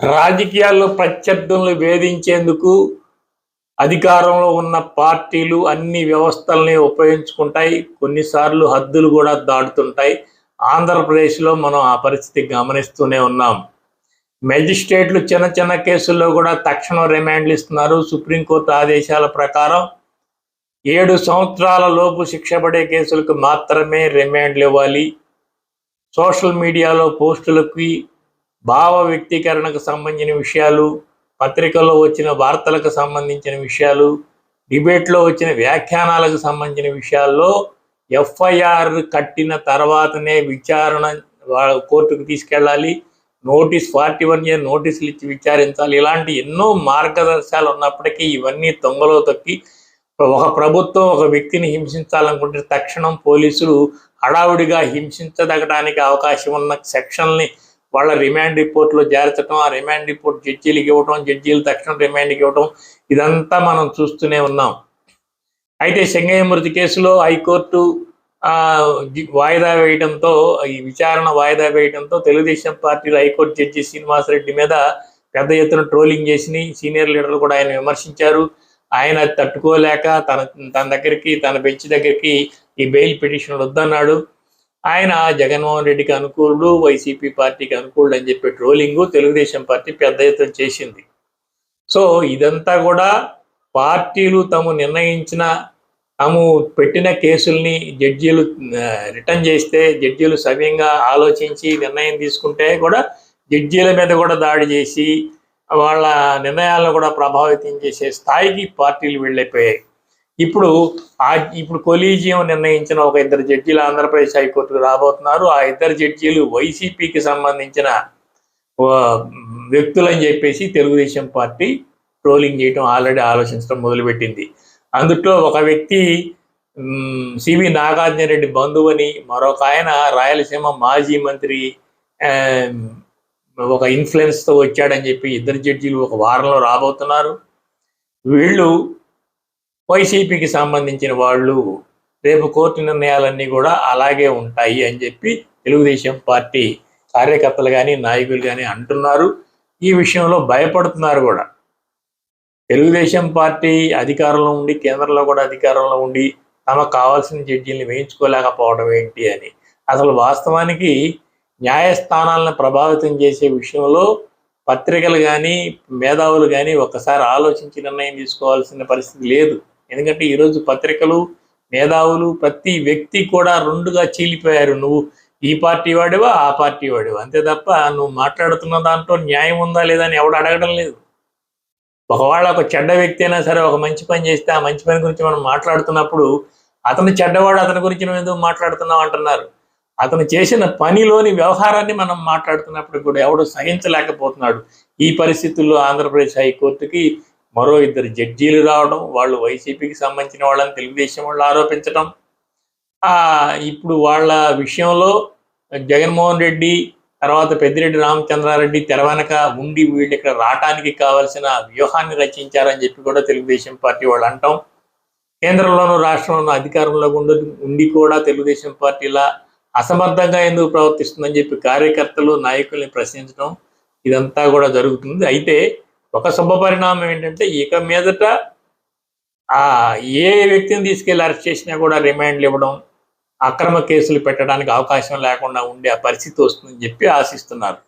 రాజకీయాల్లో ప్రత్యర్థులను వేధించేందుకు అధికారంలో ఉన్న పార్టీలు అన్ని వ్యవస్థల్ని ఉపయోగించుకుంటాయి. కొన్నిసార్లు హద్దులు కూడా దాటుతుంటాయి. ఆంధ్రప్రదేశ్లో మనం ఆ పరిస్థితి గమనిస్తూనే ఉన్నాం. మెజిస్ట్రేట్లు చిన్న చిన్న కేసుల్లో కూడా తక్షణం రిమాండ్లు ఇస్తున్నారు. సుప్రీంకోర్టు ఆదేశాల ప్రకారం ఏడు సంవత్సరాల లోపు శిక్ష పడే కేసులకు మాత్రమే రిమాండ్లు ఇవ్వాలి. సోషల్ మీడియాలో పోస్టులకి భావ వ్యక్తీకరణకు సంబంధించిన విషయాలు పత్రికల్లో వచ్చిన వార్తలకు సంబంధించిన విషయాలు డిబేట్లో వచ్చిన వ్యాఖ్యానాలకు సంబంధించిన విషయాల్లో ఎఫ్ఐఆర్ కట్టిన తర్వాతనే విచారణ కోర్టుకు తీసుకెళ్ళాలి. నోటీస్ ఫార్టీ వన్ ఇయర్ నోటీసులు ఇచ్చి విచారించాలి. ఇలాంటి ఎన్నో మార్గదర్శకాలు ఉన్నప్పటికీ ఇవన్నీ తొంగలో తొక్కి ఒక ప్రభుత్వం ఒక వ్యక్తిని హింసించాలనుకుంటే తక్షణం పోలీసులు హడావుడిగా హింసించదగడానికి అవకాశం ఉన్న సెక్షన్ని వాళ్ళ రిమాండ్ రిపోర్ట్లో చేర్చడం ఆ రిమాండ్ రిపోర్ట్ జడ్జీలకు ఇవ్వటం జడ్జీలు తక్షణం రిమాండ్కి ఇవ్వటం ఇదంతా మనం చూస్తూనే ఉన్నాం. అయితే శంగయ్య మృతి కేసులో హైకోర్టు వాయిదా వేయడంతో ఈ విచారణ వాయిదా వేయడంతో తెలుగుదేశం పార్టీలో హైకోర్టు జడ్జి శ్రీనివాసరెడ్డి మీద పెద్ద ఎత్తున ట్రోలింగ్ చేసి సీనియర్ లీడర్లు కూడా ఆయన విమర్శించారు. ఆయన తట్టుకోలేక తన తన దగ్గరికి తన బెంచ్ దగ్గరికి ఈ బెయిల్ పిటిషన్ వద్దన్నాడు. ఆయన జగన్మోహన్ రెడ్డికి అనుకూలుడు వైసీపీ పార్టీకి అనుకూలుడు అని చెప్పి ట్రోలింగ్ తెలుగుదేశం పార్టీ పెద్ద ఎత్తున చేసింది. సో ఇదంతా కూడా పార్టీలు తాము నిర్ణయించిన తాము పెట్టిన కేసుల్ని జడ్జీలు రిటర్న్ చేస్తే జడ్జీలు సవ్యంగా ఆలోచించి నిర్ణయం తీసుకుంటే కూడా జడ్జీల మీద కూడా దాడి చేసి వాళ్ళ నిర్ణయాలను కూడా ప్రభావితం చేసే స్థాయికి పార్టీలు వెళ్ళిపోయాయి. ఇప్పుడు ఆ ఇప్పుడు కొలీజియం నిర్ణయించిన ఒక ఇద్దరు జడ్జీలు ఆంధ్రప్రదేశ్ హైకోర్టుకు రాబోతున్నారు. ఆ ఇద్దరు జడ్జీలు వైసీపీకి సంబంధించిన వ్యక్తులని చెప్పేసి తెలుగుదేశం పార్టీ ట్రోలింగ్ చేయడం ఆల్రెడీ ఆలోచించడం మొదలుపెట్టింది. అందుట్లో ఒక వ్యక్తి సివి నాగార్జున రెడ్డి బంధువు అని మరొక ఆయన రాయలసీమ మాజీ మంత్రి ఒక ఇన్ఫ్లుయెన్స్తో వచ్చాడని చెప్పి ఇద్దరు జడ్జీలు ఒక వారంలో రాబోతున్నారు. వీళ్ళు వైసీపీకి సంబంధించిన వాళ్ళు రేపు కోర్టు నిర్ణయాలన్నీ కూడా అలాగే ఉంటాయి అని చెప్పి తెలుగుదేశం పార్టీ కార్యకర్తలు కానీ నాయకులు కానీ అంటున్నారు. ఈ విషయంలో భయపడుతున్నారు కూడా. తెలుగుదేశం పార్టీ అధికారంలో ఉండి కేంద్రంలో కూడా అధికారంలో ఉండి తమకు కావాల్సిన జడ్జీలను వేయించుకోలేకపోవడం ఏంటి అని. అసలు వాస్తవానికి న్యాయస్థానాలను ప్రభావితం చేసే విషయంలో పత్రికలు కానీ మేధావులు కానీ ఒక్కసారి ఆలోచించి నిర్ణయం తీసుకోవాల్సిన పరిస్థితి లేదు. ఎందుకంటే ఈరోజు పత్రికలు మేధావులు ప్రతి వ్యక్తి కూడా రెండుగా చీలిపోయారు. నువ్వు ఈ పార్టీ వాడివా ఆ పార్టీ వాడివా? అంతే తప్ప నువ్వు మాట్లాడుతున్న దాంట్లో న్యాయం ఉందా లేదా అని ఎవడు అడగడం లేదు. ఒకవేళ ఒక చెడ్డ వ్యక్తి అయినా సరే ఒక మంచి పని చేస్తే ఆ మంచి పని గురించి మనం మాట్లాడుతున్నప్పుడు అతను చెడ్డవాడు అతని గురించి నువ్వు ఎందుకు మాట్లాడుతున్నావు అంటున్నారు. అతను చేసిన పనిలోని వ్యవహారాన్ని మనం మాట్లాడుతున్నప్పుడు కూడా ఎవడు సహించలేకపోతున్నాడు. ఈ పరిస్థితుల్లో ఆంధ్రప్రదేశ్ హైకోర్టుకి మరో ఇద్దరు జడ్జీలు రావడం వాళ్ళు వైసీపీకి సంబంధించిన వాళ్ళని తెలుగుదేశం వాళ్ళు ఆరోపించడం ఇప్పుడు వాళ్ళ విషయంలో జగన్మోహన్ రెడ్డి తర్వాత పెద్దిరెడ్డి రామచంద్రారెడ్డి తెరవెనక ఉండి వీళ్ళు ఇక్కడ రావటానికి కావాల్సిన వ్యూహాన్ని రచించారని చెప్పి కూడా తెలుగుదేశం పార్టీ వాళ్ళు అంటాం. కేంద్రంలోనూ రాష్ట్రంలోనూ అధికారంలో ఉండదు ఉండి కూడా తెలుగుదేశం పార్టీలా అసమర్థంగా ఎందుకు ప్రవర్తిస్తుందని చెప్పి కార్యకర్తలు నాయకుల్ని ప్రశ్నించడం ఇదంతా కూడా జరుగుతుంది. అయితే ఒక శుభ పరిణామం ఏంటంటే ఇక మీదట ఆ ఏ వ్యక్తిని తీసుకెళ్ళి అరెస్ట్ చేసినా కూడా రిమాండ్లు ఇవ్వడం అక్రమ కేసులు పెట్టడానికి అవకాశం లేకుండా ఉండే ఆ పరిస్థితి వస్తుందని చెప్పి ఆశిస్తున్నారు.